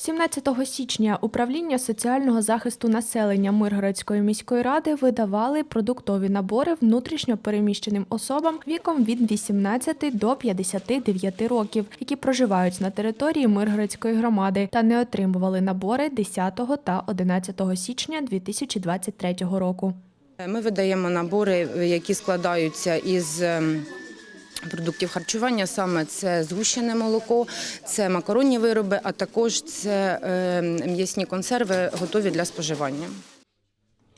17 січня управління соціального захисту населення Миргородської міської ради видавали продуктові набори внутрішньо переміщеним особам віком від 18 до 59 років, які проживають на території Миргородської громади та не отримували набори 10 та 11 січня 2023 року. Ми видаємо набори, які складаються із ем, продуктів харчування. Саме це згущене молоко, це макаронні вироби, а також це ем, м'ясні консерви, готові для споживання.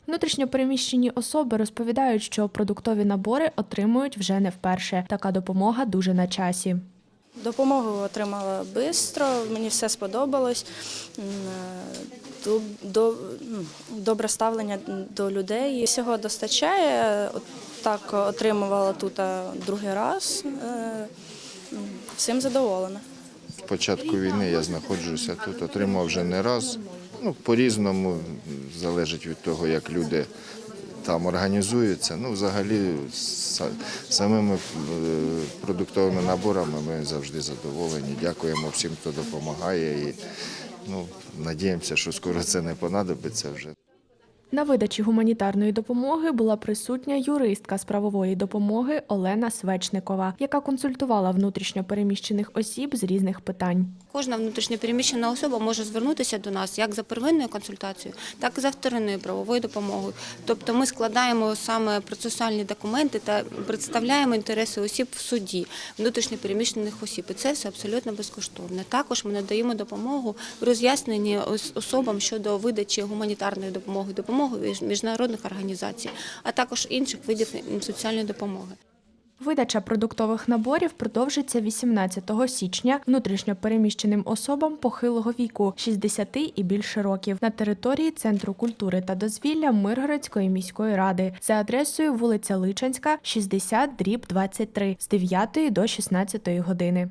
Внутрішньо переміщені особи розповідають, що продуктові набори отримують вже не вперше. Така допомога дуже на часі. Допомогу отримала швидко, мені все сподобалось. Е, до- ну, Добре ставлення до людей. Всього достачає. Так отримувала тут другий раз. Е, Всім задоволена. З початку війни я знаходжуся тут, отримав вже не раз. Ну, по-різному залежить від того, як люди там організуються. Ну, взагалі, са- самими е, продуктовими наборами ми завжди задоволені. Дякуємо всім, хто допомагає. І ну, надіємося, що скоро це не понадобиться вже. На видачі гуманітарної допомоги була присутня юристка з правової допомоги Олена Свечникова, яка консультувала внутрішньо переміщених осіб з різних питань. Кожна внутрішньопереміщена особа може звернутися до нас як за первинною консультацією, так і за вторинною правовою допомогою. Тобто ми складаємо саме процесуальні документи та представляємо інтереси осіб в суді, внутрішньопереміщених осіб. І це все абсолютно безкоштовно. Також ми надаємо допомогу в роз'ясненні особам щодо видачі гуманітарної допомоги, допомоги міжнародних організацій, а також інших видів соціальної допомоги. Видача продуктових наборів продовжиться 18 січня внутрішньо переміщеним особам похилого віку 60 і більше років на території Центру культури та дозвілля Миргородської міської ради за адресою вулиця Личанська, 60 дріб 23 з 9 до 16 години.